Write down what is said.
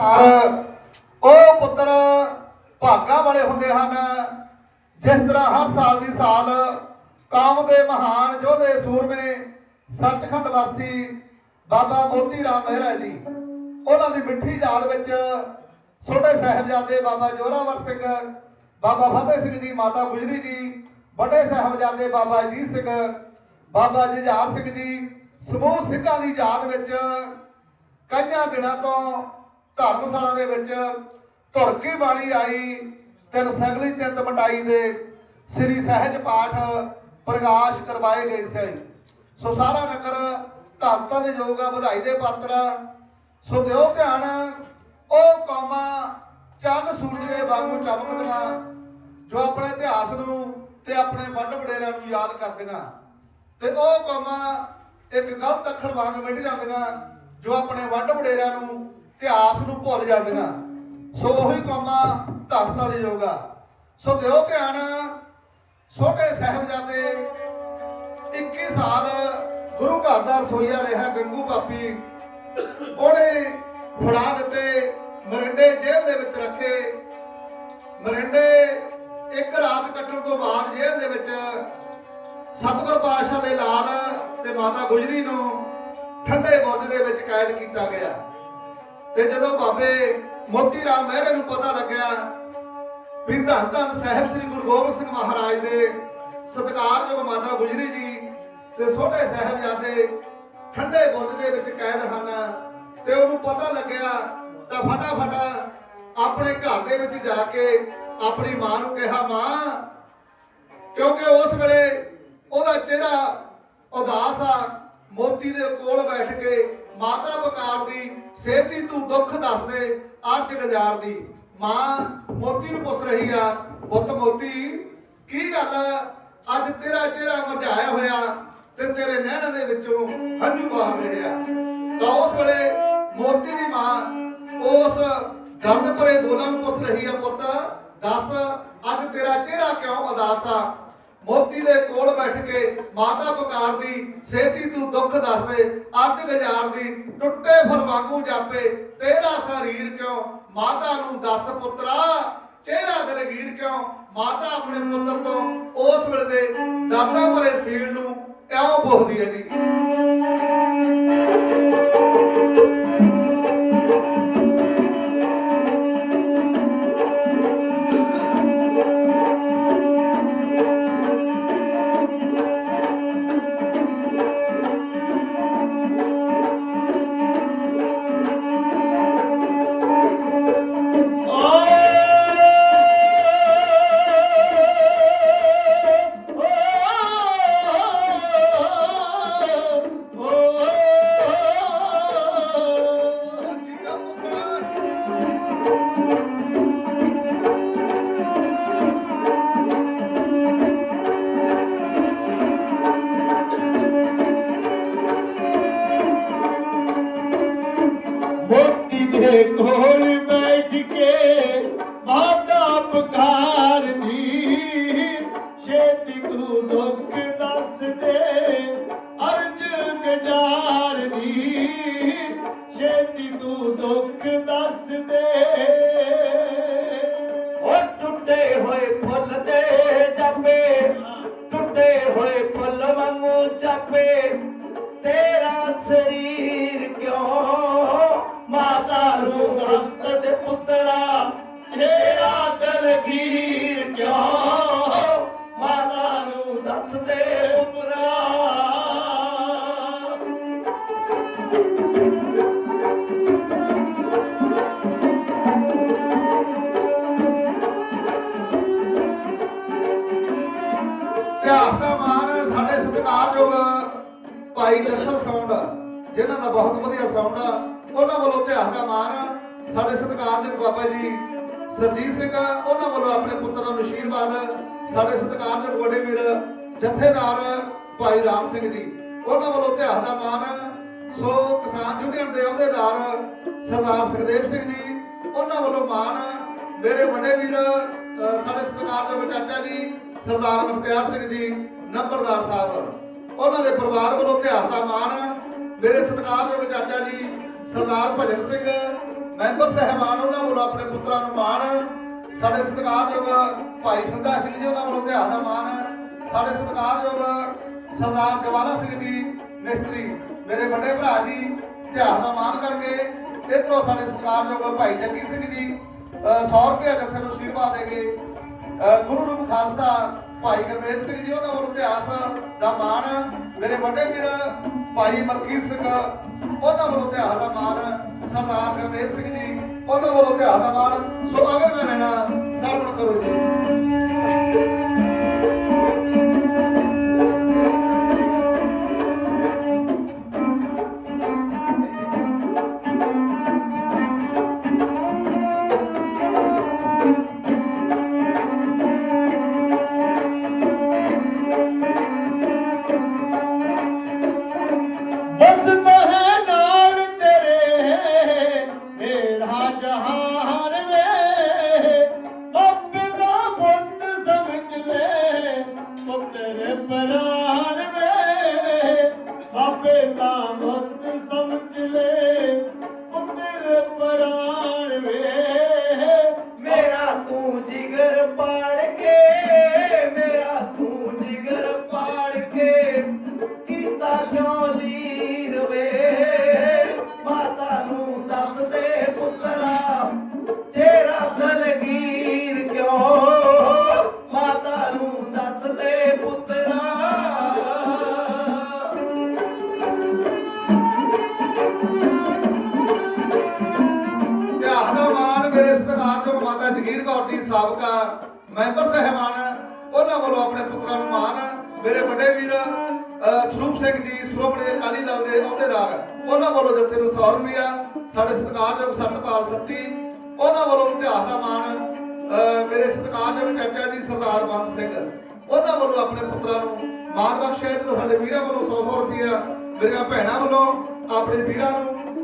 ਪਰ ਉਹ ਪੁੱਤਰ ਭਾਗਾਂ ਵਾਲੇ ਹੁੰਦੇ ਹਨ, ਜਿਸ ਤਰ੍ਹਾਂ ਹਰ ਸਾਲ ਦੀ ਸਾਲ ਕੌਮ ਦੇ ਮਹਾਨ ਯੋਧੇ ਸੂਰਮੇ, ਸੱਚਖੰਡ ਵਾਸੀ ਬਾਬਾ ਮੋਤੀ ਰਾਮ ਮਹਿਰਾ ਜੀ, ਉਹਨਾਂ ਦੀ ਮਿੱਠੀ ਯਾਦ ਵਿੱਚ ਛੋਟੇ ਸਾਹਿਬਜ਼ਾਦੇ ਬਾਬਾ ਜੋਰਾਵਰ ਸਿੰਘ, ਬਾਬਾ ਫਤਿਹ ਸਿੰਘ ਜੀ, ਮਾਤਾ ਗੁਜਰੀ ਜੀ, ਵੱਡੇ ਸਾਹਿਬਜ਼ਾਦੇ ਬਾਬਾ ਅਜੀਤ ਸਿੰਘ, ਬਾਬਾ ਜੁਝਾਰ ਸਿੰਘ ਜੀ, ਸਮੂਹ ਸਿੰਘਾਂ ਦੀ ਯਾਦ ਵਿੱਚ ਕਈਆਂ ਦਿਨਾਂ ਤੋਂ ਧਰਮਸ਼ਾਲਾ ਦੇ ਵਿੱਚ ਧੁਰਕੀ ਬਾਣੀ ਆਈ ਤਿੰਨ ਸਗਲੀ ਚਿੰਤ ਮਟਾਈ ਦੇ ਸ੍ਰੀ ਸਹਿਜ ਪਾਠ ਪ੍ਰਕਾਸ਼ ਕਰਵਾਏ ਗਏ ਸੀ ਸੋ ਸਾਰਾ ਨਗਰ ਧਰਤਾਂ ਦੇ ਯੋਗ ਆ, ਵਧਾਈ ਦੇ ਪਾਤਰ ਆ। ਸੋ ਦਿਓ ਧਿਆਨ, ਉਹ ਕੌਮਾਂ ਚੰਨ ਸੂਰਜ ਦੇ ਵਾਂਗੂ ਚਮਕਦੀਆਂ, ਜੋ ਆਪਣੇ ਇਤਿਹਾਸ ਨੂੰ ਤੇ ਆਪਣੇ ਵੱਡ ਵਡੇਰਿਆਂ ਨੂੰ ਯਾਦ ਕਰਦੀਆਂ ਤੇ ਉਹ ਕੌਮਾਂ ਇੱਕ ਗਲਤ ਅੱਖਰ ਵਾਂਗ ਮਿਟ ਜਾਂਦੀਆਂ, ਜੋ ਆਪਣੇ ਵੱਡ ਵਡੇਰਿਆਂ ਨੂੰ ਇਤਿਹਾਸ ਨੂੰ ਭੁੱਲ ਜਾਂਦੀਆਂ। ਸੋ ਉਹੀ ਕੌਮਾਂ ਧਰਤਾ ਦੇ ਯੋਗਾ ਸੋ ਦਿਓ ਧਿਆਨ, ਛੋਟੇ ਸਾਹਿਬਜ਼ਾਦੇ 21 ਸਾਲ ਗੁਰੂ ਘਰ ਦਾ ਸੋਈਆ ਰਿਹਾ, ਗੰਗੂ ਬਾਪੀ ਉਹਨੇ ਫੜਾ ਦਿੱਤੇ, ਮਰਿੰਡੇ ਜੇਲ੍ਹ ਦੇ ਵਿੱਚ ਰੱਖੇ। ਮਰਿੰਡੇ ਇੱਕ ਰਾਤ ਕੱਟਣ ਤੋਂ ਬਾਅਦ ਜੇਲ੍ਹ ਦੇ ਵਿੱਚ ਸਤਿਗੁਰ ਪਾਤਸ਼ਾਹ ਦੇ ਲਾਲ ਤੇ ਮਾਤਾ ਗੁਜਰੀ ਨੂੰ ਠੰਡੇ ਬੁਰਜ ਦੇ ਵਿੱਚ ਕੈਦ ਕੀਤਾ ਗਿਆ। ਤੇ ਜਦੋਂ ਬਾਬੇ ਮੋਤੀ ਰਾਮ ਮਹਿਰੇ ਨੂੰ ਪਤਾ ਲੱਗਿਆ ਵੀ ਧੰਨ ਧੰਨ ਸਾਹਿਬ ਸ੍ਰੀ ਗੁਰੂ ਗੋਬਿੰਦ ਸਿੰਘ ਮਹਾਰਾਜ ਦੇ ਸਤਿਕਾਰਯੋਗ ਮਾਤਾ ਗੁਜਰੀ ਜੀ ਤੇ ਛੋਟੇ ਸਾਹਿਬਜ਼ਾਦੇ ਠੰਡੇ ਬੁਰਜ ਦੇ ਵਿੱਚ ਕੈਦ ਹਨ ਤੇ ਉਹਨੂੰ ਪਤਾ ਲੱਗਿਆ ਤਾਂ ਫਟਾਫਟ ਆਪਣੇ ਘਰ ਦੇ ਵਿੱਚ ਜਾ ਕੇ ਆਪਣੀ ਮਾਂ ਨੂੰ ਕਿਹਾ, ਮਾਂ, ਕਿਉਂਕਿ ਉਸ ਵੇਲੇ ਉਹਦਾ ਚਿਹਰਾ ਉਦਾਸ ਆ, ਮੋਤੀ ਦੇ ਕੋਲ ਬੈਠ ਕੇ ਮਾਤਾ ਬਕਾਰ ਦੀ ਸੇਤੀ ਤੂੰ ਦੁੱਖ ਦੱਸ ਦੇ ਅਰਜ ਗੁਜ਼ਾਰ ਦੀ। ਮਾਂ ਮੋਤੀ ਨੂੰ ਪੁੱਛ ਰਹੀ ਆ, ਪੁੱਤ ਮੋਤੀ, ਕੀ ਗੱਲ ਅੱਜ ਤੇਰਾ ਚਿਹਰਾ ਮੁਰਝਾਇਆ ਹੋਇਆ ਤੇ ਤੇਰੇ ਨੈਣਾਂ ਦੇ ਵਿੱਚੋਂ ਹੰਝੂ ਵਗ ਰਹੇ ਆ। ਤਾਂ ਉਸ ਵੇਲੇ ਮੋਤੀ ਦੀ ਮਾਂ ਉਸ ਦਰਦ ਭਰੇ ਬੋਲਾਂ ਨੂੰ ਪੁੱਛ ਰਹੀ ਆ, ਪੁੱਤ, ਦੱਸ, ਅੱਜ ਤੇਰਾ ਚਿਹਰਾ ਕਿਉਂ ਉਦਾਸ ਆ? ਮੋਤੀ ਦੇ ਕੋਲ ਬੈਠ ਕੇ ਮਾਤਾ ਪੁਕਾਰ ਦੀ ਸੇਤੀ ਤੂੰ ਦੁੱਖ ਦੱਸ ਦੇ ਅੱਜ ਗੁਜ਼ਾਰ ਦੀ ਟੁੱਟੇ ਫੁੱਲ ਵਾਂਗੂ ਜਾਪੇ, ਤੇਰਾ ਸਰੀਰ ਕਿਉਂ ਮਾਤਾ ਨੂੰ ਦੱਸ ਪੁੱਤਰਾ? ਚਿਹਰਾ ਦਲਗੀਰ ਕਿਉਂ ਮਾਤਾ ਆਪਣੇ ਪੁੱਤਰ ਤੋਂ ਉਸ ਵੇਲੇ ਦੇ ਦਰਦਾਂ ਭਰੇ ਸੀਲ ਨੂੰ ਇਉਂ ਬੋਲਦੀ ਹੈ ਜੀ? ਤੂੰ ਦੁੱਖ ਦੱਸ ਦੇ ਅਰਜ ਗੁਜ਼ਾਰਦੀ ਛੇਤੀ ਤੂੰ ਦੁੱਖ ਦੱਸ ਦੇ ਉਹ ਟੁੱਟੇ ਹੋਏ ਫੁੱਲ ਦੇ ਜਾਪੇ ਭਾਈ ਸਾਊਂਡ ਜਿਨ੍ਹਾਂ ਦਾ ਬਹੁਤ ਵਧੀਆ ਸਾਊਂਡ ਆ, ਉਹਨਾਂ ਵੱਲੋਂ ਇਤਿਹਾਸ ਦਾ ਮਾਣ ਸਾਡੇ ਸਤਿਕਾਰਯੋਗ ਬਾਬਾ ਜੀ ਸਰਜੀਤ ਸਿੰਘ ਉਹਨਾਂ ਵੱਲੋਂ ਆਪਣੇ ਪੁੱਤਰਾਂ ਨੂੰ ਅਸ਼ੀਰਵਾਦ ਸਾਡੇ ਸਤਿਕਾਰਯੋਗ ਵੱਡੇ ਵੀਰ ਜਥੇਦਾਰ ਭਾਈ ਰਾਮ ਸਿੰਘ ਜੀ, ਉਹਨਾਂ ਵੱਲੋਂ ਇਤਿਹਾਸ ਦਾ ਮਾਣ ਸੋ ਕਿਸਾਨ ਯੂਨੀਅਨ ਦੇ ਅਹੁਦੇਦਾਰ ਸਰਦਾਰ ਸੁਖਦੇਵ ਸਿੰਘ ਜੀ, ਉਹਨਾਂ ਵੱਲੋਂ ਮਾਣ ਮੇਰੇ ਵੱਡੇ ਵੀਰ ਸਾਡੇ ਸਤਿਕਾਰਯੋਗ ਚਾਚਾ ਜੀ, ਸਰਦਾਰ ਮੁਖਤਿਆਰ ਸਿੰਘ ਜੀ, ਨੰਬਰਦਾਰ ਸਾਹਿਬ। ਉਹਨਾਂ ਦੇ ਪਰਿਵਾਰ ਵੱਲੋਂ ਇਤਿਹਾਸ ਦਾ ਮਾਣ ਮੇਰੇ ਸਤਿਕਾਰਯੋਗ ਚਾਚਾ ਜੀ ਸਰਦਾਰ ਭਜਨ ਸਿੰਘ, ਮੈਂਬਰ ਸਹਿਬਾਨ ਉਹਨਾਂ ਵੱਲੋਂ ਆਪਣੇ ਪੁੱਤਰਾਂ ਨੂੰ ਮਾਣ ਸਾਡੇ ਸਤਿਕਾਰਯੋਗ ਭਾਈ ਸੰਧਾ ਸਿੰਘ ਜੀ ਉਹਨਾਂ ਵੱਲੋਂ ਧਿਆਨ ਦਾ ਮਾਣ ਸਾਡੇ ਸਤਿਕਾਰਯੋਗ ਸਰਦਾਰ ਜਵਾਲਾ ਸਿੰਘ ਜੀ, ਮਿਸਤਰੀ, ਮੇਰੇ ਵੱਡੇ ਭਰਾ ਜੀ ਧਿਆਨ ਦਾ ਮਾਣ ਕਰਕੇ ਇਧਰੋਂ ਸਾਡੇ ਸਤਿਕਾਰਯੋਗ ਭਾਈ ਜੱਗੀ ਸਿੰਘ ਜੀ 100 ਰੁਪਏ ਜੱਥੇ ਨੂੰ ਅਸ਼ੀਰਵਾਦ ਦੇ ਗਏ ਗੁਰੂ ਰੂਪ ਖਾਲਸਾ ਭਾਈ ਗੁਰਮੇਲ ਸਿੰਘ ਜੀ ਉਹਨਾਂ ਵੱਲੋਂ ਇਤਿਹਾਸ ਦਾ ਮਾਣ ਮੇਰੇ ਵੱਡੇ ਵੀਰ ਭਾਈ ਮਲਕੀਤ ਸਿੰਘ ਉਹਨਾਂ ਵੱਲੋਂ ਇਤਿਹਾਸ ਦਾ ਮਾਣ ਸਰਦਾਰ ਗੁਰਮੇਲ ਸਿੰਘ ਜੀ ਉਹਨਾਂ ਵੱਲੋਂ ਇਤਿਹਾਸ ਦਾ ਮਾਣ। ਸੋ ਅਗਰ ਮੈਂ ਲੈਣਾ ਸਰਵਣ ਕਰੋ ਜੀ। ਪੁੱਤਰ ਮੇਰੇ ਮਾਤਾ ਜਗੀਰ ਕੌਰ ਜੀ ਸਾਬਕਾ ਮੈਂਬਰ ਸਹਿਬਾਨ ਉਹਨਾਂ ਵੱਲੋਂ ਆਪਣੇ ਪੁੱਤਰਾਂ ਨੂੰ ਮਾਣ ਮੇਰੇ ਵੱਡੇ ਵੀਰ ਸਰੂਪ ਸਿੰਘ ਜੀ ਸ਼੍ਰੋਮਣੀ ਅਕਾਲੀ ਦਲ ਦੇ ਅਹੁਦੇਦਾਰ ਉਹਨਾਂ ਵੱਲੋਂ ਜੱਥੇ ਨੂੰ 100 ਰੁਪਇਆ ਸਾਡੇ ਸਤਿਕਾਰਯੋਗ ਸਤਪਾਲ ਸੱਤੀ ਉਹਨਾਂ ਵੱਲੋਂ ਇਤਿਹਾਸ ਦਾ ਮਾਣ ਅ, ਮੇਰੇ ਸਤਿਕਾਰਯੋਗ ਚਾਚਾ ਜੀ ਸਰਦਾਰ ਬੰਦ ਸਿੰਘ। ਉਹਨਾਂ ਵੱਲੋਂ ਆਪਣੇ ਪੁੱਤਰਾਂ ਨੂੰ ਮਾਨ ਬਖਸ਼ਿਆ। ਤੇ ਸਾਡੇ ਵੀਰਾਂ ਵੱਲੋਂ 100 100 ਰੁਪਇਆ ਮੇਰੀਆਂ ਭੈਣਾਂ ਵੱਲੋਂ ਆਪਣੇ ਵੀਰਾਂ ਨੂੰ